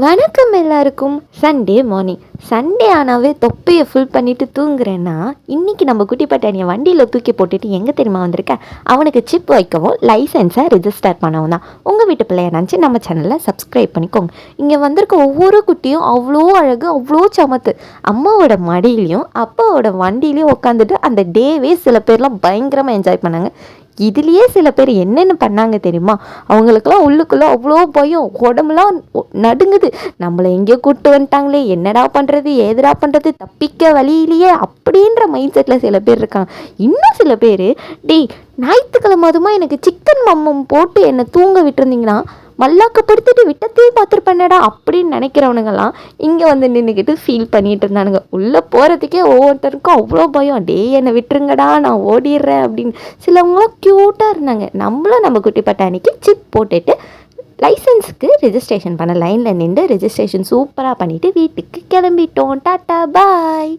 வணக்கம் எல்லாருக்கும். Sunday morning Sunday ஆனாவே தொப்பையை ஃபுல் பண்ணிட்டு தூங்குறேன்னா இன்னைக்கு நம்ம குட்டி பட்டாணியை வண்டியில் தூக்கி போட்டுட்டு எங்கே தெரியுமா வந்திருக்கேன் அவனுக்கு சிப் வைக்கவும் லைசன்ஸை ரிஜிஸ்டர் பண்ணவும் தான். உங்கள் வீட்டு பிள்ளைய நினச்சி நம்ம சேனலை சப்ஸ்கிரைப் பண்ணிக்கோங்க. இங்கே வந்திருக்க ஒவ்வொரு குட்டியும் அவ்வளோ அழகு அவ்வளோ சமத்து. அம்மாவோட மடியிலையும் அப்பாவோட வண்டியிலையும் உட்காந்துட்டு அந்த டேவே சில பேர்லாம் பயங்கரமாக என்ஜாய் பண்ணாங்க. இதுலேயே சில பேர் என்னென்ன பண்ணாங்க தெரியுமா? அவங்களுக்கெல்லாம் உள்ளுக்குள்ளே அவ்வளோ பயம். உடம்புலாம் நடுங்குது. நம்மளை எங்கேயோ கூப்பிட்டு வந்துட்டாங்களே. என்னடா பண்ணுறது ஏதுடா பண்ணுறது தப்பிக்க வழியிலேயே அப்படின்ற மைண்ட் செட்டில் சில பேர் இருக்காங்க. இன்னும் சில பேர் டேய் ஞாயிற்றுக்கிழமை அதுமா எனக்கு சிக்கன் மம்மம் போட்டு என்னை தூங்க விட்டுருந்தீங்கன்னா மல்லாக்கப்படுத்திட்டு விட்டத்தையும் என்னடா அப்படின்னு நினைக்கிறவனுங்கெல்லாம் இங்கே வந்து நின்றுக்கிட்டு ஃபீல் பண்ணிகிட்டு இருந்தானுங்க. உள்ளே போகிறதுக்கே ஒவ்வொருத்தருக்கும் அவ்வளோ பயம். டே என்னை விட்டுருங்கடா நான் ஓடிடுறேன் அப்படின்னு. சிலவங்களாம் க்யூட்டாக இருந்தாங்க. நம்மளும் நம்ம குட்டி பட்டாணிக்கு சிப் போட்டுட்டு லைசன்ஸுக்கு ரெஜிஸ்ட்ரேஷன் பண்ண லைனில் நின்று ரெஜிஸ்ட்ரேஷன் சூப்பராக பண்ணிவிட்டு வீட்டுக்கு கிளம்பிட்டோம். டாட்டா பாய்